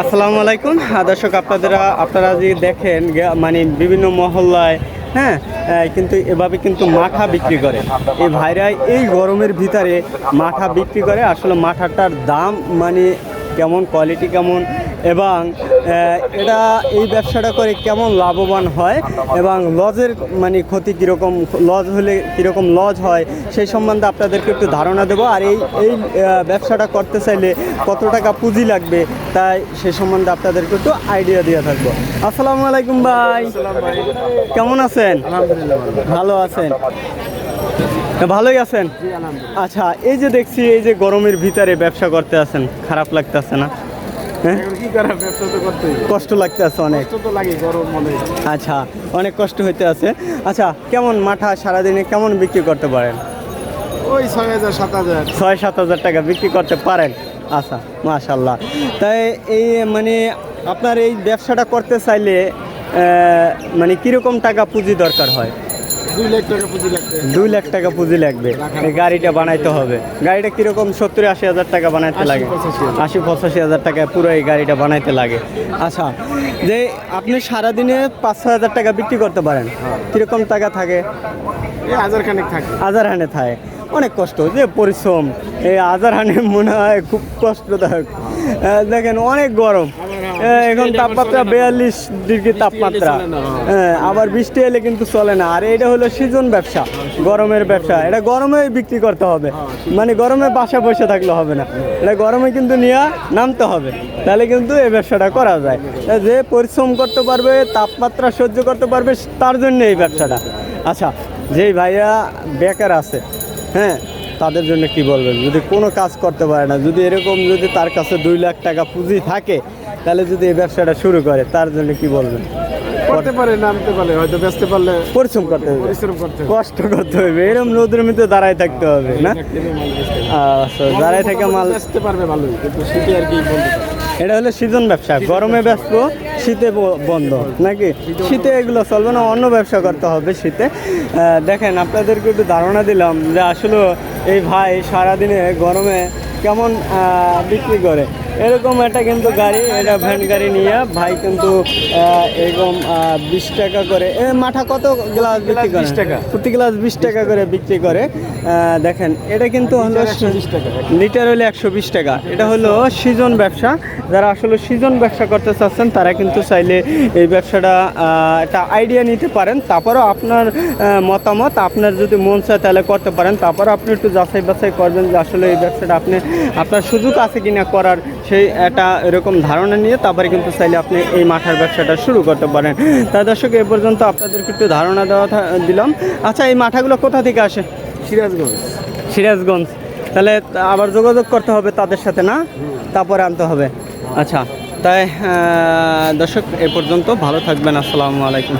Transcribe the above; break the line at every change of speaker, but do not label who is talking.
আসসালামু আলাইকুম। আহ, দর্শক আপনারা আপনারা যদি দেখেন মানে বিভিন্ন মহল্লায় হ্যাঁ কিন্তু এভাবে কিন্তু মাঠা বিক্রি করে। এই ভাইরাই এই গরমের ভিতরে মাঠা বিক্রি করে। আসলে মাঠাটার দাম মানে কেমন কোয়ালিটি কেমন এবং এটা এই ব্যবসাটা করে কেমন লাভবান হয় এবং লজের মানে ক্ষতি কীরকম, লজ হলে কীরকম লজ হয় সেই সম্বন্ধে আপনাদেরকে একটু ধারণা দেবো। আর এই এই ব্যবসাটা করতে চাইলে কত টাকা পুঁজি লাগবে তাই সে সম্বন্ধে আপনাদেরকে একটু আইডিয়া দিয়ে থাকব। আসসালামু আলাইকুম ভাই। কেমন আছেন? ভালো আছেন। ভালোই আছেন? আচ্ছা এই যে দেখছি, এই যে গরমের ভিতরে ব্যবসা করতে আছেন, খারাপ লাগতেছে না? কষ্ট লাগতে আছে অনেক।
কষ্ট তো লাগে গরম মনে।
আচ্ছা অনেক কষ্ট হইতে আছে। আচ্ছা কেমন মাঠা সারাদিনে কেমন বিক্রি করতে পারেন?
ওই ছয় হাজার সাত হাজার।
ছয় সাত হাজার টাকা বিক্রি করতে পারেন? আচ্ছা মাশাল্লাহ তাই এই মানে আপনার এই ব্যবসাটা করতে চাইলে মানে কীরকম টাকা পুঁজি দরকার হয়?
দুই লাখ টাকা পুঁজি
দুই লাখ টাকা পুঁজি লাগবে। এই গাড়িটা বানাইতে হবে। গাড়িটা কীরকম? সত্তর আশি হাজার টাকা বানাইতে লাগে। আশি পঁচাশি হাজার টাকা পুরো এই গাড়িটা বানাইতে লাগে। আচ্ছা যে আপনি সারাদিনে পাঁচ ছয় হাজার টাকা বিক্রি করতে পারেন। কীরকম টাকা থাকে?
হাজার খানেক থাকে।
হাজার হানে থাকে। অনেক কষ্ট যে পরিশ্রম। এই আজার হানে মনে হয় খুব কষ্টদায়ক। দেখেন অনেক গরম। এখন তাপমাত্রা বিয়াল্লিশ ডিগ্রি তাপমাত্রা। হ্যাঁ, আবার বৃষ্টি এলে কিন্তু চলে না। আর এটা হলো সিজন ব্যবসা গরমের ব্যবসা। এটা গরমে বিক্রি করতে হবে। মানে গরমে বাসা বসে থাকলে হবে না। এটা গরমে কিন্তু নিয়ে নামতে হবে। তাহলে কিন্তু এই ব্যবসাটা করা যায়। যে পরিশ্রম করতে পারবে তাপমাত্রা সহ্য করতে পারবে তার জন্য এই ব্যবসাটা। আচ্ছা যেই ভাইয়া বেকার আছে হ্যাঁ তাদের জন্য কি বলবেন? যদি কোনো কাজ করতে পারে না যদি এরকম যদি তার কাছে দুই লাখ টাকা পুঁজি থাকে তাহলে যদি এই ব্যবসাটা শুরু করে তার জন্য কি বলবেন?
করতে পারে নামতে পারলে হয়তো বেচতে পারলে
পরিশ্রম করতে হবে।
পরিশ্রম করতে
কষ্ট করতে হবে। এরকম মধ্যে দাঁড়ায় থাকতে হবে না? আচ্ছা দাঁড়ায় থেকে মাল
বেচতে পারবে ভালোই কিন্তু শীতে আর কি
এটা হলো সিজন ব্যবসা গরমে ব্যস্ত শীতে বন্ধ, নাকি? শীতে এগুলো চলবে না, অন্য ব্যবসা করতে হবে শীতে। দেখেন, আপনাদেরকে একটু ধারণা দিলাম যে আসলে এই ভাই সারাদিনে গরমে কেমন বিক্রি করে। এরকম একটা কিন্তু গাড়ি এটা ভ্যান গাড়ি নিয়ে ভাই কিন্তু এরকম বিশ টাকা করে মাঠা কত গ্লাস বিক্রি করে?
টাকা।
প্রতি গ্লাস বিশ টাকা করে বিক্রি করে। দেখেন এটা কিন্তু হলো লিটার হলে একশো বিশ টাকা। এটা হলো সিজন ব্যবসা। যারা আসলে সিজন ব্যবসা করতে চাচ্ছেন তারা কিন্তু চাইলে এই ব্যবসাটা একটা আইডিয়া নিতে পারেন। তারপরও আপনার মতামত আপনার যদি মন চায় তাহলে করতে পারেন। তারপর আপনি একটু যাচাই বাছাই করবেন যে আসলে এই ব্যবসাটা আপনি আপনার সুযোগ আছে কিনা করার সেই একটা এরকম ধারণা নিয়ে তারপরে কিন্তু চাইলে আপনি এই মাঠার ব্যবসাটা শুরু করতে পারেন। তা দর্শক এ পর্যন্ত আপনাদেরকে একটু ধারণা দেওয়া দিলাম। আচ্ছা এই মাঠাগুলো কোথা থেকে আসে?
সিরাজগঞ্জ।
সিরাজগঞ্জ। তাহলে আবার যোগাযোগ করতে হবে তাদের সাথে না? তারপরে আনতে হবে। আচ্ছা তাই দর্শক এ পর্যন্ত ভালো থাকবেন। আসসালামু আলাইকুম।